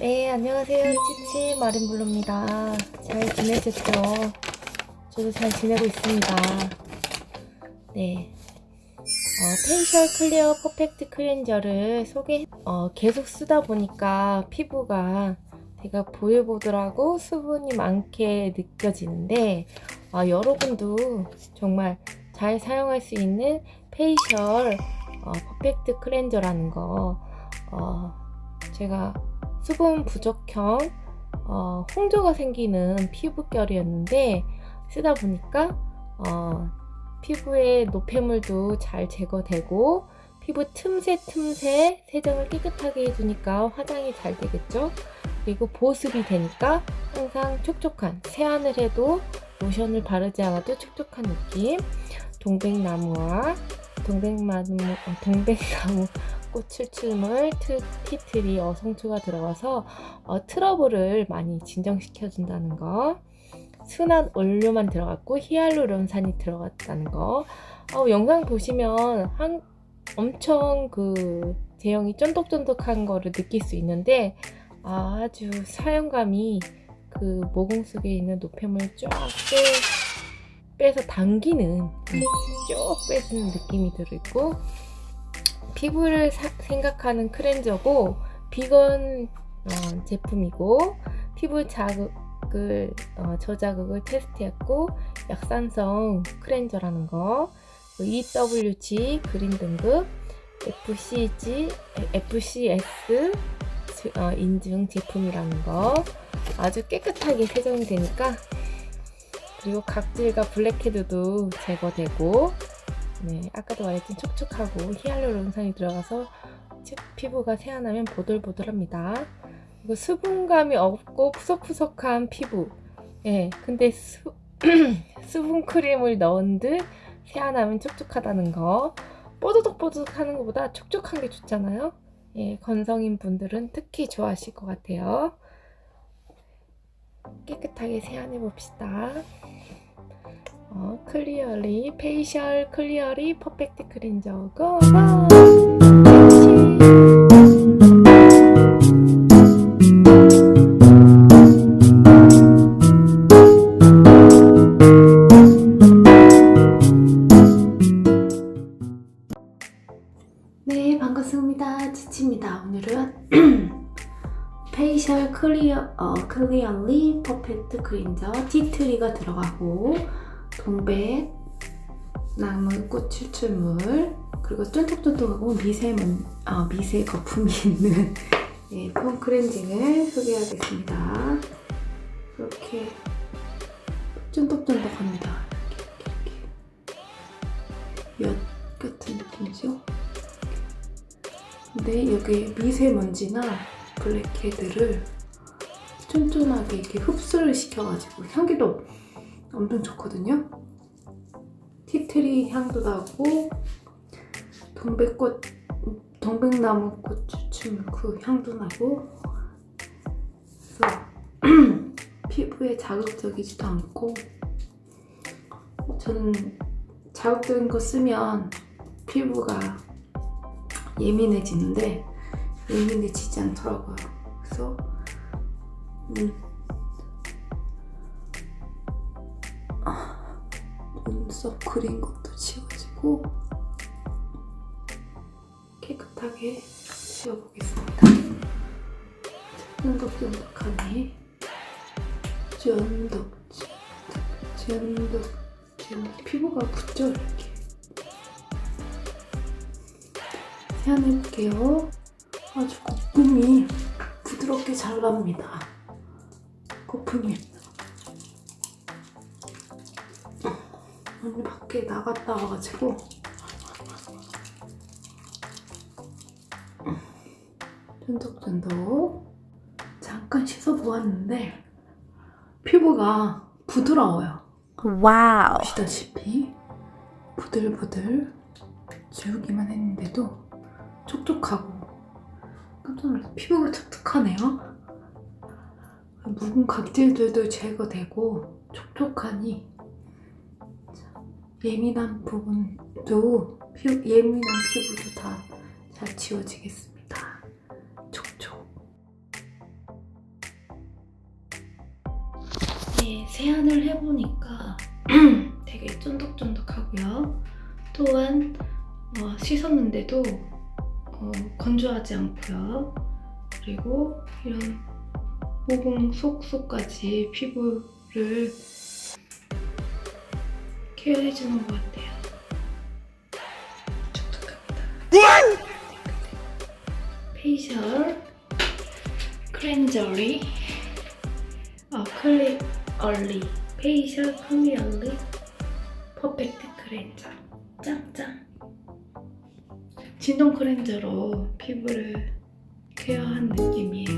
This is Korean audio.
네, 안녕하세요. 치치 마린블루입니다. 잘 지내셨죠? 저도 잘 지내고 있습니다. 네. 어, 페이셜 클리어 퍼펙트 클렌저를 소개, 어, 계속 쓰다 보니까 피부가 되게 보들보들하고 수분이 많게 느껴지는데, 아, 여러분도 정말 잘 사용할 수 있는 페이셜 어, 퍼펙트 클렌저라는 거, 어, 제가 수분 부족형 어, 홍조가 생기는 피부결이었는데 쓰다 보니까 어, 피부의 노폐물도 잘 제거되고 피부 틈새 틈새 세정을 깨끗하게 해주니까 화장이 잘 되겠죠. 그리고 보습이 되니까 항상 촉촉한 세안을 해도 로션을 바르지 않아도 촉촉한 느낌. 동백나무와 동백나무, 어, 동백나무 트, 티트리, 어성초가 들어가서 어, 트러블을 많이 진정시켜준다는 거. 순한 원료만 들어갔고 히알루론산이 들어갔다는 거. 어, 영상 보시면 한, 엄청 그 제형이 쫀득쫀득한 거를 느낄 수 있는데 아주 사용감이 그 모공 속에 있는 노폐물 쫙 빼, 빼서 당기는 쭉 빼주는 느낌이 들고 피부를 사- 생각하는 클렌저고 비건 어, 제품이고 피부 자극을 어, 저자극을 테스트했고 약산성 클렌저라는 거그 EWG 그린 등급 FCG FCS 어, 인증 제품이라는 거 아주 깨끗하게 세정이 되니까 그리고 각질과 블랙헤드도 제거되고 네, 아까도 말했던 촉촉하고 히알루론산이 들어가서 치- 피부가 세안하면 보들보들합니다. 그리고 수분감이 없고 푸석푸석한 피부. 예, 근데 수, 수분 크림을 넣은 듯 세안하면 촉촉하다는 거. 뽀드득뽀드득 하는 것보다 촉촉한 게 좋잖아요. 예, 건성인 분들은 특히 좋아하실 것 같아요. 깨끗하게 세안해 봅시다. 어, 클리어리 페이셜 클리어리 퍼펙트 클렌저 고! 네 반갑습니다 치치입니다 오늘은 페이셜 클리어 어, 클리어리 퍼펙트 클렌저 티트리가 들어가고 동백, 나무 꽃 추출물, 그리고 쫀득쫀득하고 미세먼, 아, 미세 거품이 있는 예, 폼 클렌징을 소개하겠습니다. 이렇게 쫀득쫀득합니다. 이렇게, 이렇게. 엿 같은 느낌이죠? 근데 여기 미세먼지나 블랙헤드를 쫀쫀하게 이렇게 흡수를 시켜가지고 향기도 엄청 좋거든요. 티트리 향도 나고 동백꽃, 동백나무 꽃 추출물 그 향도 나고 그래서 피부에 자극적이지도 않고 저는 자극적인 거 쓰면 피부가 예민해지는데 예민해지지 않더라고요. 그래서 음, 눈썹 그린 것도 지워지고 깨끗하게 지워보겠습니다. 쫀득쫀득하네. 쫀득, 쫀득, 쫀득. 피부가 붙죠, 이렇게. 세안해볼게요. 아주 거품이 부드럽게 잘 납니다. 거품이. 오늘 밖에 나갔다 와가지고. 쫀득쫀득. 잠깐 씻어보았는데 피부가 부드러워요. 와우. 보시다시피 부들부들 지우기만 했는데도 촉촉하고 깜짝 놀라서 피부가 촉촉하네요. 묵은 각질들도 제거되고 촉촉하니 예민한 부분도 피, 예민한 피부도 다 잘 지워지겠습니다. 촉촉. 네, 세안을 해보니까 되게 쫀득쫀득하고요. 또한 어, 씻었는데도 어, 건조하지 않고요. 그리고 이런 모공 속속까지 피부를 케어해주는 것 같아요. 촉촉합니다. 페이셜 크렌저리 어, 클리 얼리. 페이셜 클리 얼리. 퍼펙트 크렌저 짱짱. 진동 크렌저로 피부를 케어한 느낌이에요